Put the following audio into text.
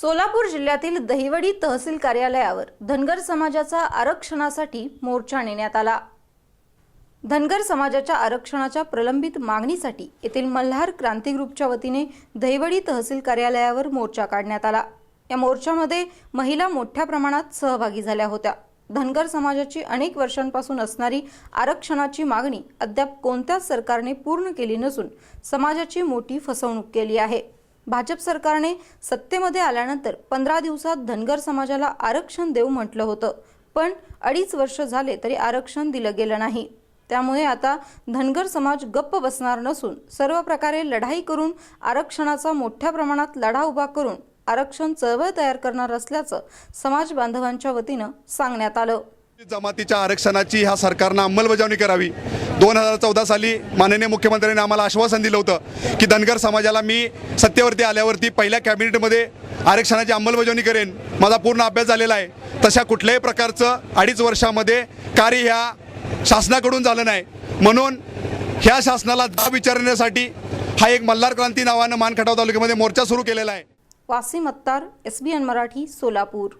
सोलापूर जिल्ह्यातील दहिवडी तहसील कार्यालयावर धनगर समाजाचा आरक्षणासाठी मोर्चा नेण्यात आला. धनगर समाजाच्या आरक्षणाच्या प्रलंबित मागणीसाठी येथील मल्हार क्रांती ग्रुपच्या वतीने दहिवडी तहसील कार्यालयावर मोर्चा काढण्यात आला. या मोर्चामध्ये महिला मोठ्या प्रमाणात सहभागी झाल्या होत्या. धनगर समाजाची अनेक वर्षांपासून असणारी आरक्षणाची मागणी अद्याप कोणत्याच सरकारने पूर्ण केली नसून समाजाची मोठी फसवणूक केली आहे. भाजप सरकारने सत्तेमध्ये आल्यानंतर पंधरा दिवसात धनगर समाजाला आरक्षण देऊ म्हटलं होतं. पण अडीच वर्ष झाले तरी आरक्षण दिलं गेलं नाही. त्यामुळे आता धनगर समाज गप्प बसणार नसून सर्व प्रकारे लढाई करून आरक्षणाचा मोठ्या प्रमाणात लढा उभा करून आरक्षण चळवळ तयार करणार असल्याचं समाज बांधवांच्या वतीनं सांगण्यात आलं. जमातीच्या आरक्षणाची ह्या सरकारनं अंमलबजावणी करावी. दोन हजार चौदा साली माननीय मुख्यमंत्र्यांनी आम्हाला आश्वासन दिलं होतं की धनगर समाजाला मी सत्तेवरती आल्यावरती पहिल्या कॅबिनेटमध्ये आरक्षणाची अंमलबजावणी करेन. माझा पूर्ण अभ्यास झालेला आहे. तशा कुठल्याही प्रकारचं अडीच वर्षामध्ये कार्य ह्या शासनाकडून झालं नाही. म्हणून ह्या शासनाला जाब विचारण्यासाठी हा एक मल्हार क्रांती नावानं मानखटाव तालुक्यामध्ये मोर्चा सुरू केलेला आहे. वासिम अत्तार एस मराठी सोलापूर.